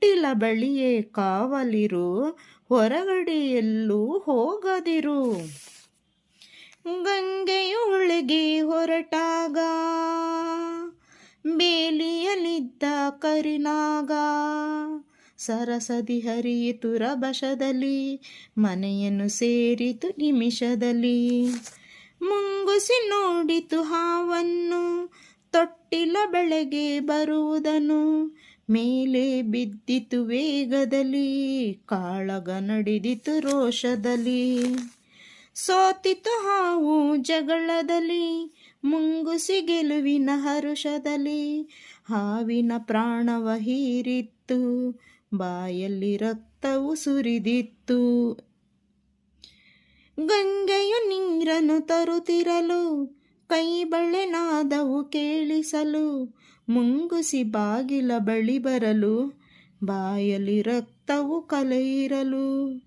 ತೊಟ್ಟಿಲ ಬಳಿಯೇ ಕಾವಲಿರು ಹೊರಗಡೆ ಎಲ್ಲೂ ಹೋಗದಿರು. ಗಂಗೆಯೊಳಗೆ ಹೊರಟಾಗ ಬೇಲಿಯಲಿದ್ದ ಕರಿನಾಗ. ಸರಸದಿ ಹರಿಯಿತು ರಭಸದಲ್ಲಿ, ಮನೆಯನ್ನು ಸೇರಿತು ನಿಮಿಷದಲ್ಲಿ. ಮುಂಗುಸಿ ನೋಡಿತು ಹಾವನ್ನು ತೊಟ್ಟಿಲ ಬೆಳೆಗೆ ಬರುವುದನು. ಮೇಲೆ ಬಿದ್ದಿತು ವೇಗದಲ್ಲಿ, ಕಾಳಗ ನಡೆದಿತು ರೋಷದಲ್ಲಿ. ಸೋತಿತು ಹಾವು ಜಗಳದಲ್ಲಿ, ಮುಂಗುಸಿ ಗೆಲುವಿನ ಹರುಷದಲ್ಲಿ. ಹಾವಿನ ಪ್ರಾಣವ ಹೀರಿತ್ತು, ಬಾಯಲ್ಲಿ ರಕ್ತವು ಸುರಿದಿತ್ತು. ಗಂಗೆಯು ನೀರನ್ನು ತರುತ್ತಿರಲು ಕೈ ಬಳೆನಾದವು ಕೇಳಿಸಲು. ಮುಂಗುಸಿ ಬಾಗಿಲ ಬಳಿ ಬರಲು. ಬಾಯಲಿ ರಕ್ತವು ಕಲೆಯಿರಲು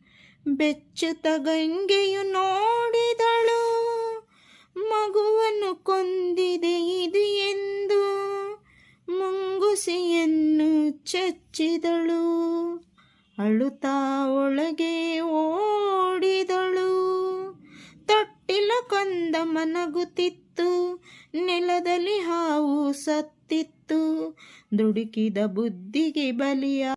ಬೆಚ್ಚುತ್ತ ಗಂಗೆಯು ನೋಡಿದಳು. ಮಗುವನ್ನು ಕೊಂದಿದೆ ಇದು ಎಂದು ಮುಂಗುಸಿಯನ್ನು ಚಚ್ಚಿದಳು. ಅಳುತ್ತಾ ಒಳಗೆ ಓಡಿದಳು ತೊಟ್ಟಿಲ ಕಂದ ಮನಗುತ್ತಿತ್ತು ನೆಲದಲ್ಲಿ ಹಾವು ಸತ್ತಿತ್ತು. ದುಡುಕಿದ ಬುದ್ಧಿಗೆ ಬಲಿಯ